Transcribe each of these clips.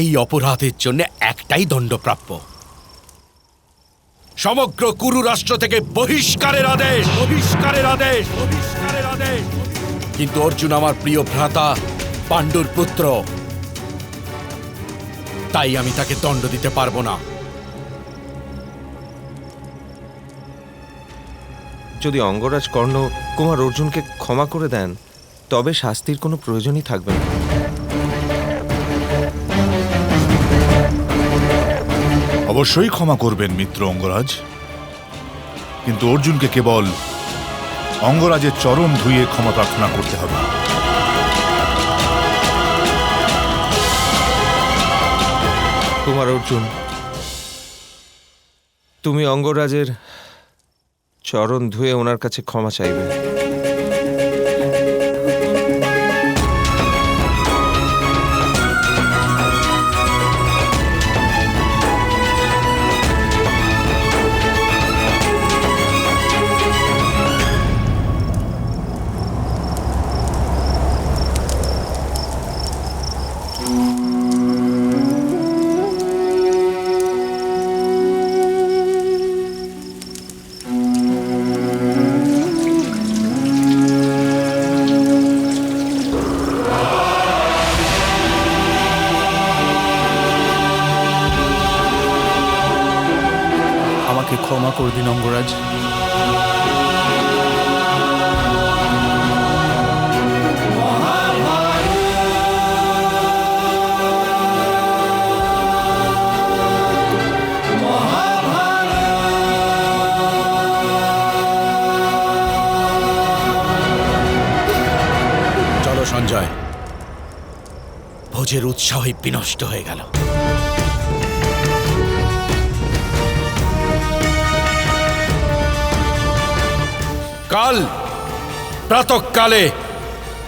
এই অপরাধের জন্য একটাই দণ্ডপ্রাপ্য। সমগ্র কুরু রাষ্ট্র থেকে বহিষ্কারের আদেশ বহিষ্কারের আদেশ বহিষ্কারের আদেশ। কিন্তু অর্জুন আমার প্রিয় ভ্রাতা, পাণ্ডুর পুত্র। তাই আমি তাকে দণ্ড দিতে পারব না। যদি অঙ্গরাজ কর্ণ কুমার অর্জুনকে ক্ষমা করে দেন তবে শাস্তির কোনো প্রয়োজনই থাকবে না। অবশ্যই ক্ষমা করবেন মিত্র অঙ্গরাজ। কিন্তু অর্জুনকে কেবল অঙ্গরাজের চরণ ধুয়ে ক্ষমা প্রার্থনা করতে হবে। কুমার অর্জুন তুমি অঙ্গরাজের চরণ ধুয়ে ওনার কাছে ক্ষমা চাইবে বিনষ্ট হয়ে গেল। কাল প্রাতকালে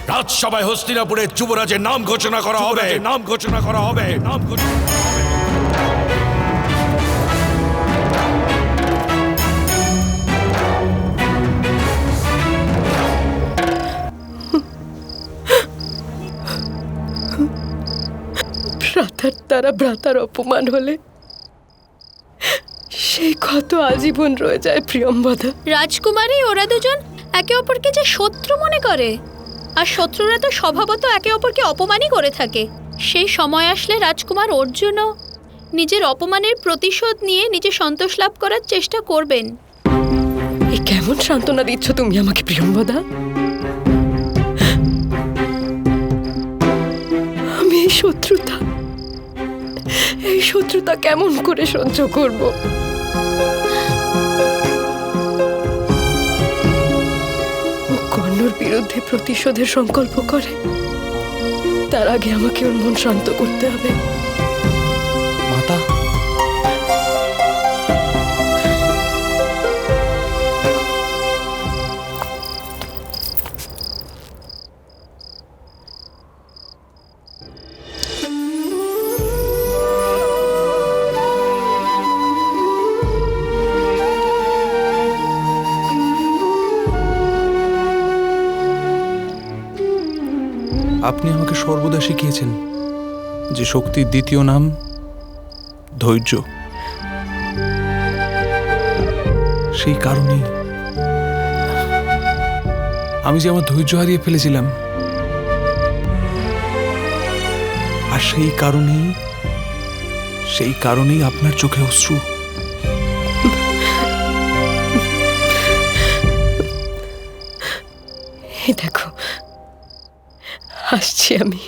রাজসভায় হস্তিনাপুরের যুবরাজের নাম ঘোষণা করা হবে। নাম ঘোষণা করা হবে। নাম ঘোষণা দ্বারা ভ্রাতার অপমান হলে সেই ক্ষত আজীবন রয়ে যায় প্রিয়ম্বদা। রাজকুমারী ওরা দুজন একে অপরকে যে শত্রু মনে করে। আর শত্রুরা তো স্বভাবত একে অপরকে অপমানই করে থাকে। সেই সময় আসলে রাজকুমার অর্জুনও নিজের অপমানের প্রতিশোধ নিয়ে নিজে সন্তোষ লাভ করার চেষ্টা করবেন। এ কেমন সান্ত্বনা দিচ্ছ তুমি আমাকে প্রিয়ম্বদা? আমি শত্রুতা এই শত্রুতা কেমন করে সহ্য করব? কর্ণর বিরুদ্ধে প্রতিশোধের সংকল্প করে, তার আগে আমাকে ওর মন শান্ত করতে হবে। আপনি আমাকে সর্বদা শিখিয়েছেন যে শক্তির দ্বিতীয় নাম ধৈর্য। সেই কারণেই আমি যে আমার ধৈর্য হারিয়ে ফেলেছিলাম, আর সেই কারণেই সেই কারণেই আপনার চোখে অশ্রু। দেখো আসছি আমি।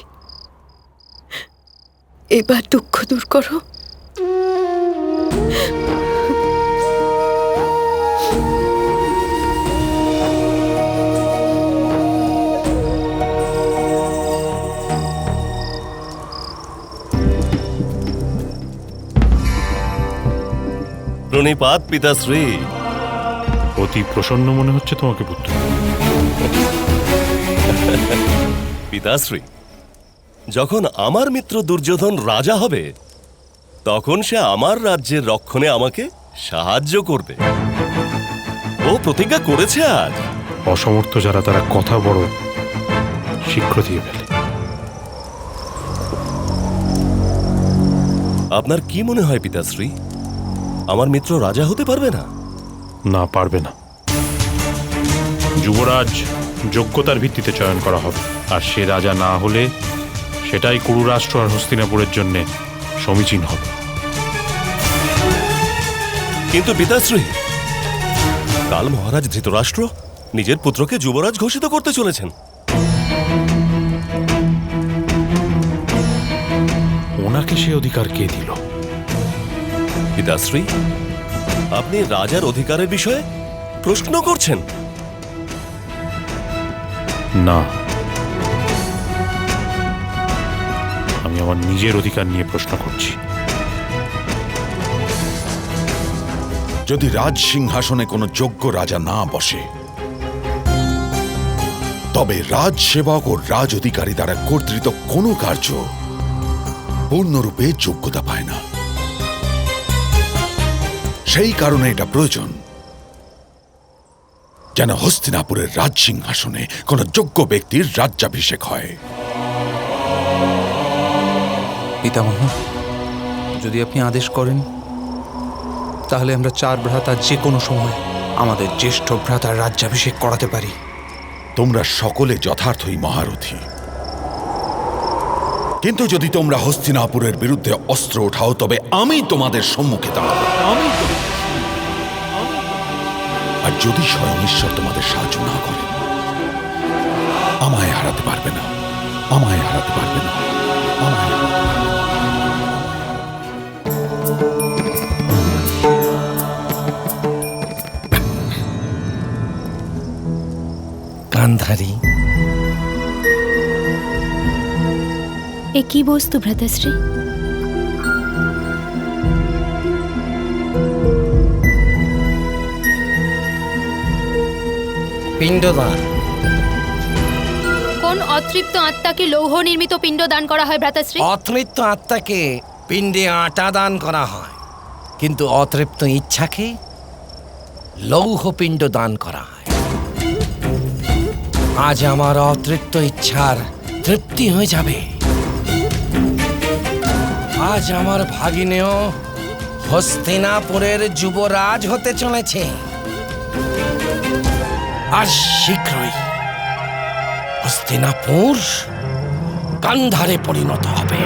এবার দুঃখ দূর করো। প্রণিপাত পিতাশ্রী অতি প্রসন্ন মনে হচ্ছে তোমাকে পুত্র। পিতাশ্রী যখন আমার মিত্র দুর্যোধন রাজা হবে তখন সে আমার রাজ্যের রক্ষণে আমাকে সাহায্য করবে। ও প্রতিজ্ঞা করেছে আজ। অসমর্থ যারা তারা কথা বড় শীঘ্র দিয়ে ফেলে। আপনার কি মনে হয় পিতাশ্রী আমার মিত্র রাজা হতে পারবে না? না পারবে না। যুবরাজ যোগ্যতার ভিত্তিতে চয়ন করা হবে। আর সে রাজা না হলে সেটাই কুরু রাষ্ট্র আর হস্তিনাপুরের জন্য সমীচীন হবে। কিন্তু পিতাশ্রী কাল মহারাজ ধৃতরাষ্ট্র নিজের পুত্রকে যুবরাজ ঘোষিত করতে চলেছেন। ওনাকে সে অধিকার কে দিল? পিতাশ্রী আপনি রাজার অধিকারের বিষয়ে প্রশ্ন করছেন। না। আমি আমার নিজের অধিকার নিয়ে প্রশ্ন করছি। যদি রাজ সিংহাসনে কোনো যোগ্য রাজা না বসে, তবে রাজ সেবক ও রাজ অধিকারী দ্বারা কর্তৃত কোনো কার্য পূর্ণরূপে যোগ্যতা পায় না। সেই কারণে এটা প্রয়োজন যেন হস্তিনাপুরের রাজ সিংহাসনে কোনো যোগ্য ব্যক্তির রাজ্যাভিষেক হয়। পিতামহ যদি আপনি আদেশ করেন তাহলে আমরা চার ভ্রাতা যে কোনো সময় আমাদের জ্যেষ্ঠ ভ্রাতার রাজ্যাভিষেক করাতে পারি। তোমরা সকলে যথার্থই মহারথী। কিন্তু যদি তোমরা হস্তিনাপুরের বিরুদ্ধে অস্ত্র ওঠাও তবে আমি তোমাদের সম্মুখে দাঁড়াবো। আমি আর যদি স্বয়ং ঈশ্বর তোমাদের সাহায্য না করে আমায় হারাতে পারবে না আমায় হারাতে পারবে না। গান্ধারী। এ কি বস্তু ভ্রাতাশ্রী? পিণ্ডদান কোন অতৃপ্ত আত্মাকে লৌহ নির্মিত পিণ্ড দান করা হয় ভ্রাতাশ্রী? অতৃপ্ত আত্মাকে পিণ্ডে আটা দান করা হয় কিন্তু অতৃপ্ত ইচ্ছাকে লৌহ পিণ্ড দান করা হয়। আজ আমার অতৃপ্ত ইচ্ছার তৃপ্তি হয়ে যাবে। আজ আমার ভাগিনেও হস্তিনাপুরের যুবরাজ হতে চলেছে। আর শীঘ্রই হস্তিনাপুর কান্ধারে পরিণত হবে।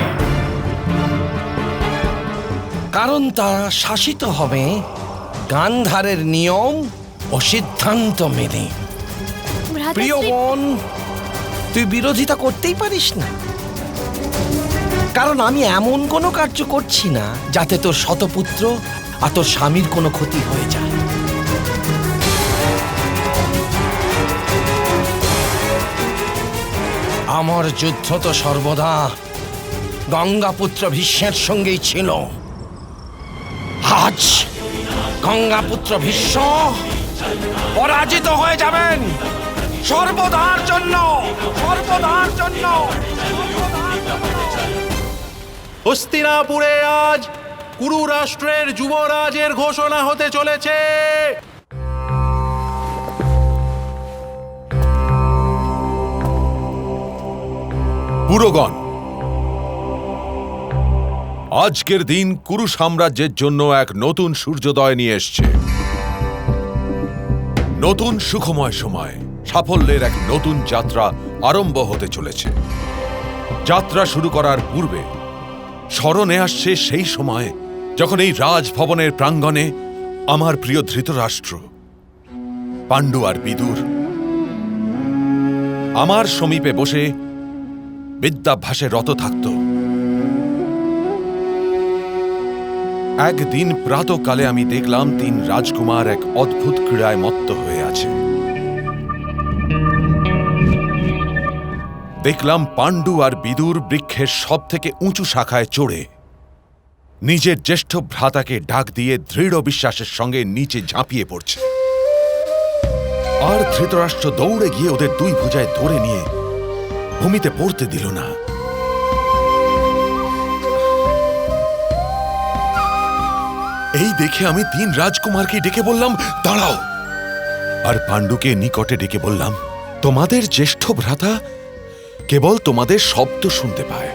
কারণ তারা শাসিত হবে গান্ধারের নিয়ম ও সিদ্ধান্ত মেনে। প্রিয় বোন তুই বিরোধিতা করতেই পারিস না। কারণ আমি এমন কোনো কার্য করছি না যাতে তোর শতপুত্র আর তোর স্বামীর কোনো ক্ষতি হয়ে যায়। আমার যুদ্ধ তো সর্বদা গঙ্গাপুত্র ভীষ্মের সঙ্গেই ছিল। আজ গঙ্গাপুত্র ভীষ্ম পরাজিত হয়ে যাবেন। সর্বদার জন্য সর্বদার জন্য। হস্তিনাপুরে আজ কুরু রাষ্ট্রের যুবরাজের ঘোষণা হতে চলেছে। পুরোগণ আজকের দিন কুরু সাম্রাজ্যের জন্য এক নতুন সূর্যোদয় নিয়ে এসছে। নতুন সুখময় সময়। সাফল্যের এক নতুন যাত্রা আরম্ভ হতে চলেছে। যাত্রা শুরু করার পূর্বে স্মরণে আসছে সেই সময় যখন এই রাজভবনের প্রাঙ্গণে আমার প্রিয় ধৃতরাষ্ট্র, পাণ্ডু আর বিদুর, আমার সমীপে বসে বিদ্যাভ্যাসে রত থাকত। একদিন প্রাতকালে আমি দেখলাম তিন রাজকুমার এক অদ্ভুত ক্রীড়ায় মত্ত হয়ে আছে। দেখলাম পাণ্ডু আর বিদুর বৃক্ষের সব থেকে উঁচু শাখায় চড়ে। নিজের জ্যেষ্ঠ ভ্রাতাকে ডাক দিয়ে দৃঢ় বিশ্বাসের সঙ্গে নিচে ঝাঁপিয়ে পড়ছে। আর ধৃতরাষ্ট্র দৌড়ে গিয়ে ওদের দুই ভুজায় ধরে নিয়ে ভূমিতে পড়তে দিল না। এই দেখে আমি তিন রাজকুমারকে ডেকে বললাম, দাঁড়াও। আর পাণ্ডুকে নিকটে ডেকে বললাম, তোমাদের জ্যেষ্ঠ ভ্রাতা কেবল তোমাদের শব্দ শুনতে পায়।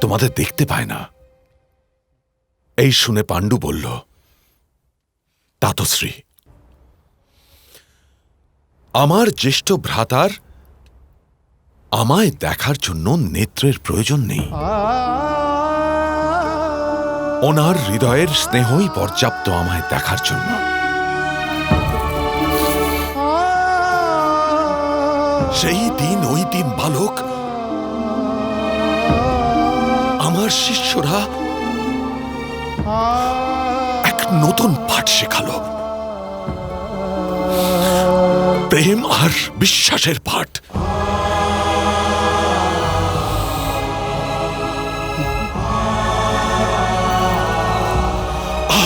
তোমাদের দেখতে পায় না। এই শুনে পাণ্ডু বলল, তাতশ্রী, আমার জ্যেষ্ঠ ভ্রাতার আমায় দেখার জন্য নেত্রের প্রয়োজন নেই। ওনার হৃদয়ের স্নেহই পর্যাপ্ত আমায় দেখার জন্য। সেই দিন, ওই দিন বালক, আমার শিষ্যরা এক নতুন পাঠ শেখালো। প্রেম আর বিশ্বাসের পাঠ।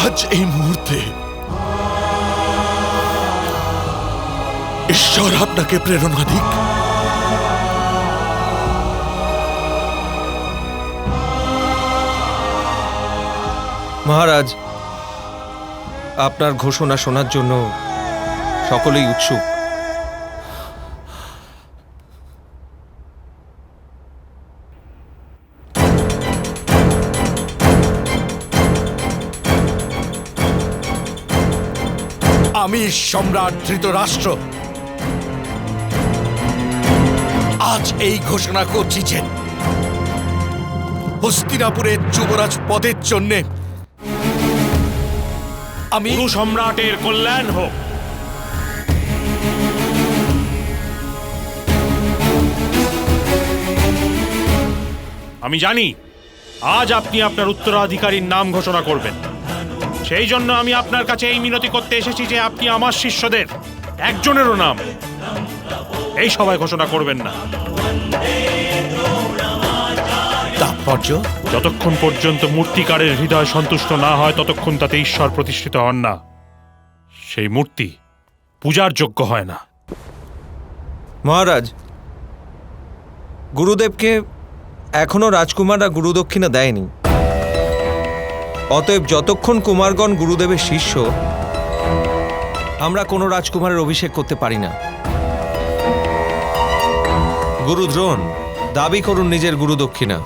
আজ এই মুহূর্তে ঈশ্বর আপনাকে প্রেরণা দিক। মহারাজ আপনার ঘোষণা শোনার জন্য সকলেই উৎসুক। আমি সম্রাট ধৃতরাষ্ট্র। আজ এই ঘোষণা করছি যে হস্তিনাপুরের যুবরাজ পদের জন্যে আমি সম্রাটের কল্যাণ হোক। আমি জানি, আজ আপনি আপনার উত্তরাধিকারীর নাম ঘোষণা করবেন। সেই জন্য আমি আপনার কাছে এই মিনতি করতে এসেছি যে আপনি আমার শিষ্যদের, একজনেরও নাম এই সবাই ঘোষণা করবেন না। তাৎপর্য? যতক্ষণ পর্যন্ত মূর্তিকারের হৃদয় সন্তুষ্ট না হয় ততক্ষণ তাতে ঈশ্বর প্রতিষ্ঠিত হন না। সেই মূর্তি পূজার যোগ্য হয় না। মহারাজ গুরুদেবকে এখনও রাজকুমাররা গুরুদক্ষিণা দেয়নি। অতএব যতক্ষণ কুমারগণ গুরুদেবের শিষ্য আমরা কোনো রাজকুমারের অভিষেক করতে পারি না। গুরুদ্রোণ দাবি করুন নিজের গুরুদক্ষিণা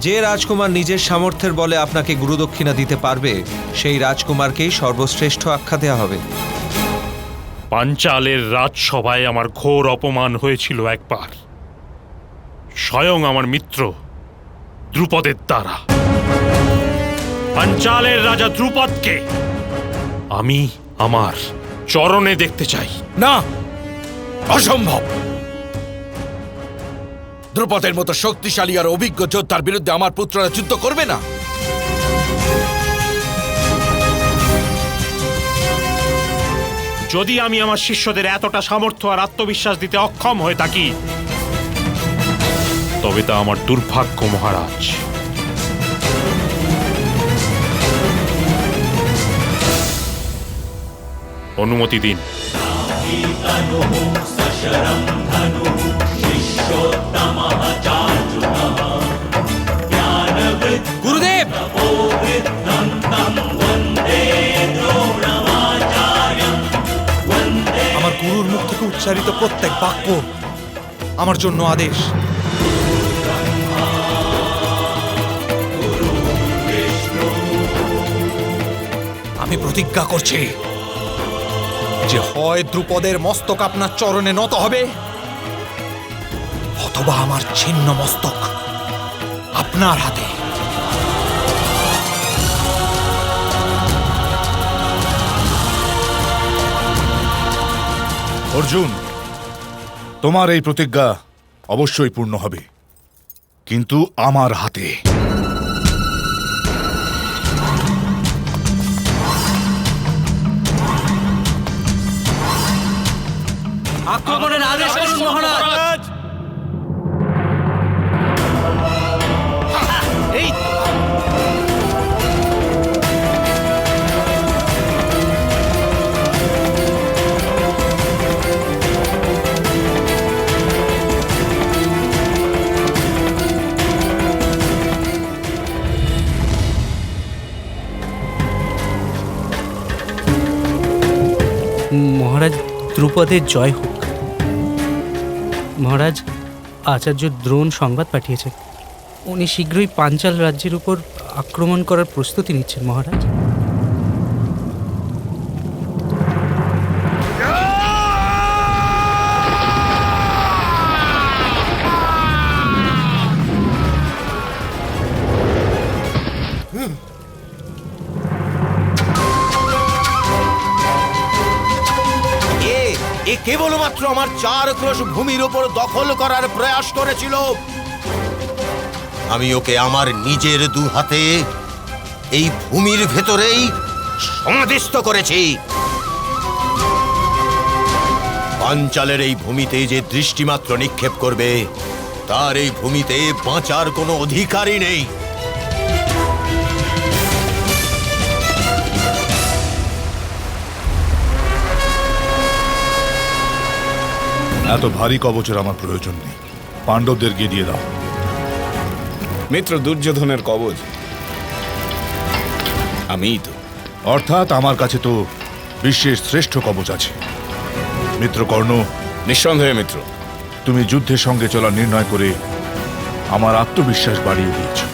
যে রাজকুমার নিজের সামর্থ্যের বলে আপনাকে গুরুদক্ষিণা দিতে পারবে সেই রাজকুমারকেই সর্বশ্রেষ্ঠ আখ্যা দেওয়া হবে। পাঞ্চালের রাজসভায় আমার ঘোর অপমান হয়েছিল একবার। স্বয়ং আমার মিত্র দ্রুপদের দ্বারা। পাঞ্চালের রাজা দ্রুপদকে আমি আমার চরণে দেখতে চাই। না অসম্ভব। দ্রুপদের মতো শক্তিশালী আর অভিজ্ঞ যোদ্ধার বিরুদ্ধে আমার পুত্ররা যুদ্ধ করবে না। যদি আমি আমার শিষ্যদের এতটা সামর্থ্য আর আত্মবিশ্বাস দিতে অক্ষম হয়ে থাকি, তবে তা আমার দুর্ভাগ্য, মহারাজ। অনুমতি দিন। আমার গুরুর মুখ থেকে উচ্চারিত প্রত্যেক বাক্য আমার জন্য আদেশ। আমি প্রতিজ্ঞা করছি যে হয় দ্রুপদের মস্তক আপনার চরণে নত হবে অথবা আমার ছিন্ন মস্তক আপনার হাতে। অর্জুন তোমার এই প্রতিজ্ঞা অবশ্যই পূর্ণ হবে কিন্তু আমার হাতে। আক্রমণের আদেশ করুন মহারাজ। মহারাজ দ্রুপদের জয় হোক। মহারাজ, আচার্য দ্রোণ সংবাদ পাঠিয়েছেন। উনি শীঘ্রই পাঞ্চাল রাজ্যের উপর আক্রমণ করার প্রস্তুতি নিচ্ছেন, মহারাজ। আমার চার ক্রোশ ভূমির উপর দখল করার প্রয়াস করেছিল। আমি ওকে আমার নিজের দু হাতে এই ভূমির ভেতরেই সমাধিস্থ করেছি। পাঞ্চালের এই ভূমিতে যে দৃষ্টিমাত্র নিক্ষেপ করবে, তার এই ভূমিতে বাঁচার কোনো অধিকারই নেই। এত ভারী কবচের আমার প্রয়োজন নেই। পাণ্ডবদের গিয়ে দিয়ে দাও। মিত্র দুর্যোধনের কবচ। আমিই তো। অর্থাৎ আমার কাছে তো বিশ্বের শ্রেষ্ঠ কবচ আছে। মিত্র কর্ণ নিঃসন্দেহে মিত্র। তুমি যুদ্ধের সঙ্গে চলা নির্ণয় করে আমার আত্মবিশ্বাস বাড়িয়ে দিয়েছ।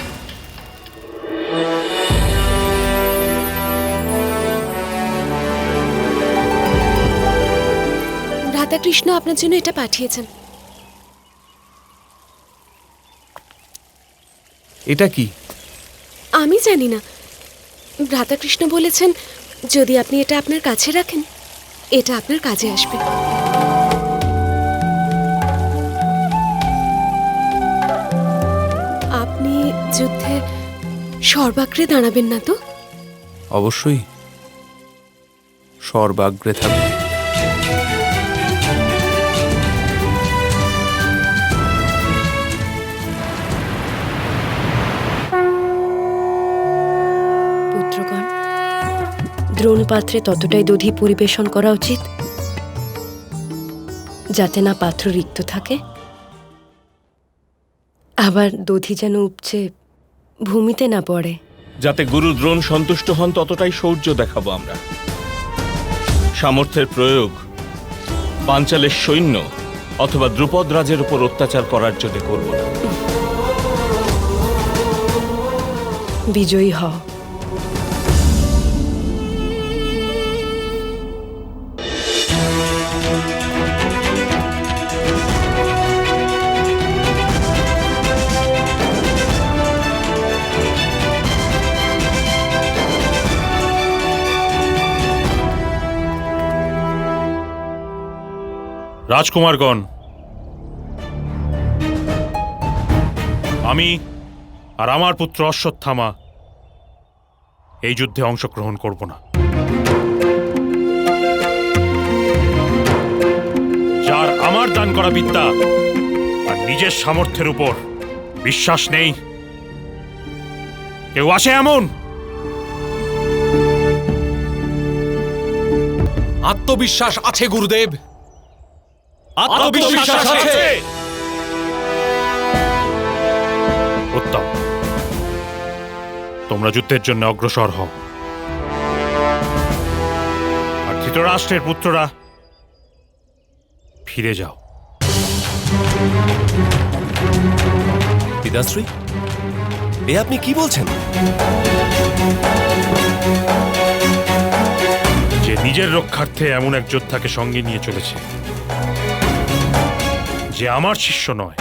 রাধাকৃষ্ণ আপনার জন্য এটা পাঠিয়েছেন। এটা কি? আমি জানি না। ভ্রাতাকৃষ্ণ বলেছেন যদি আপনি এটা আপনার কাছে রাখেন এটা আপনার কাজে আসবে। আপনি যুদ্ধে সর্বাগ্রে দাঁড়াবেন না তো? অবশ্যই। সর্বাগ্রে থাকবে। দ্রোণপাত্রে ততটাই দধি পরিবেশন করা উচিত যাতে না পাত্র রিক্ত থাকে। আবার দধি যেন উপচে ভূমিতে না পড়ে। যাতে গুরু দ্রোণ সন্তুষ্ট হন ততটাই শৌর্য দেখাবো আমরা। সামর্থ্যের প্রয়োগ পাঞ্চালের সৈন্য অথবা দ্রুপদ রাজের উপর অত্যাচার করার জন্য করব না। বিজয়ী হও। রাজকুমারগণ, আমি আর আমার পুত্র অশ্বত্থামা এই যুদ্ধে অংশগ্রহণ করব না। যার আমার দান করা বিদ্যা আর নিজের সামর্থ্যের উপর বিশ্বাস নেই, কেউ আসে এমন। আত্মবিশ্বাস আছে গুরুদেব। আত্মবিশ্বাস আছে। উত্তম। তোমরা যুদ্ধের জন্য অগ্রসর হও। আর ধৃতরাষ্ট্রের পুত্ররা ফিরে যাও। পিতাশ্রী এ আপনি কি বলছেন? যে নিজের রক্ষার্থে এমন এক যোদ্ধাকে সঙ্গে নিয়ে চলেছে। যে আমার শিষ্য নয়।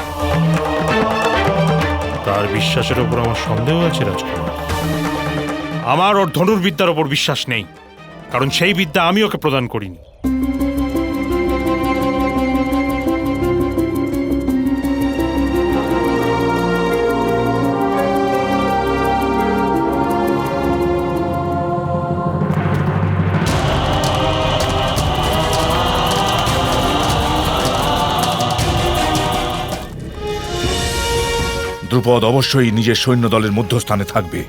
তার বিশ্বাসের উপর আমার সন্দেহ আছে, রাজকুমার। আমার ওর ধনুর্বিদ্যার ওপর বিশ্বাস নেই, কারণ সেই বিদ্যা আমি ওকে প্রদান করিনি। দ্রুপদ অবশ্যই নিজের সৈন্য দলের মধ্যস্থানে থাকবে।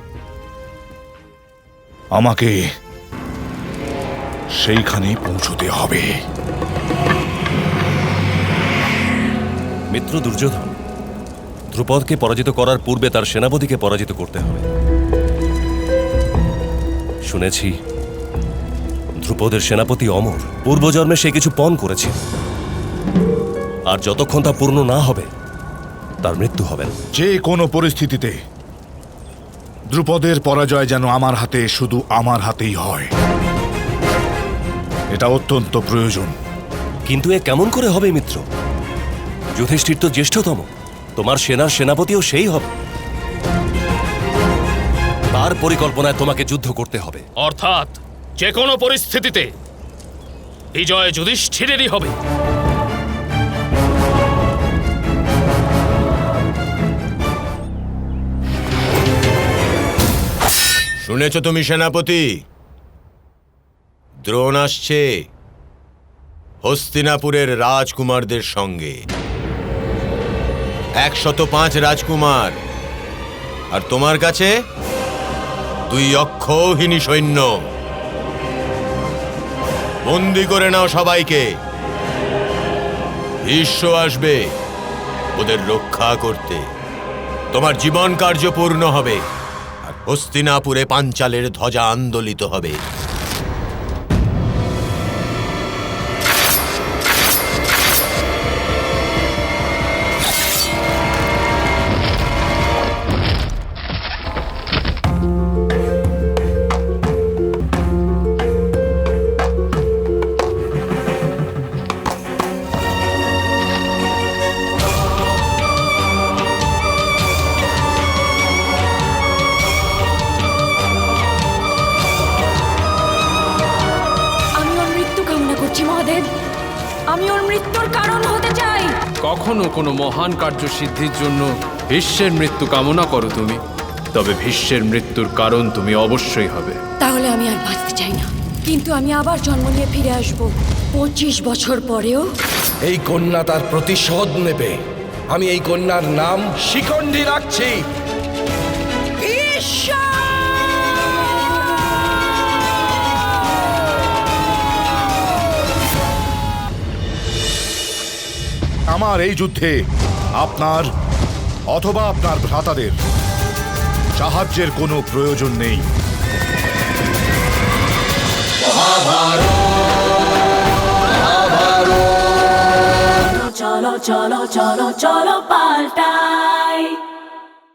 আমাকে সেইখানে পৌঁছতে হবে। মিত্র দুর্যোধন, ধ্রুপদকে পরাজিত করার পূর্বে তার সেনাপতিকে পরাজিত করতে হবে। শুনেছি, ধ্রুপদের সেনাপতি অমর পূর্বজন্মে সে কিছু পণ করেছে আর যতক্ষণ তা পূর্ণ না হবে তার মৃত্যু হবে। না যে কোনো পরিস্থিতিতে দ্রুপদের পরাজয় যেন আমার হাতে শুধু আমার হাতেই হয়। এটা অত্যন্ত প্রয়োজন। কিন্তু এ কেমন করে হবে মিত্র? যুধিষ্ঠির তো জ্যেষ্ঠতম। তোমার সেনার সেনাপতিও সেই হবে। তার পরিকল্পনায় তোমাকে যুদ্ধ করতে হবে। অর্থাৎ যে কোনো পরিস্থিতিতে বিজয় যুধিষ্ঠিরেরই হবে। শুনেছ তুমি, সেনাপতি? দ্রোণ আসছে হস্তিনাপুরের রাজকুমারদের সঙ্গে। একশত পাঁচ রাজকুমার। আর তোমার কাছে? দুই অক্ষৌহিনী সৈন্য। বন্দি করে নাও সবাইকে। ভীষ্ম আসবে ওদের রক্ষা করতে। তোমার জীবন কার্য পূর্ণ হবে। হস্তিনাপুরে পাঞ্চালের ধ্বজা আন্দোলিত হবে। কোনো মহান কার্য সিদ্ধির জন্য ভীষ্মের মৃত্যু কামনা করো তুমি। তবে ভীষ্মের মৃত্যুর কারণ তুমি অবশ্যই হবে। তাহলে আমি আর বাঁচতে চাই না। কিন্তু আমি আবার জন্ম নিয়ে ফিরে আসব। পঁচিশ বছর পরেও? এই কন্যা তার প্রতিশোধ নেবে। আমি এই কন্যার নাম শিখণ্ডী রাখছি। আমার এই যুদ্ধে আপনার অথবা আপনার ভ্রাতাদের সাহায্যের কোনো প্রয়োজন নেই। চলো চলো চলো চলো পাল্টাই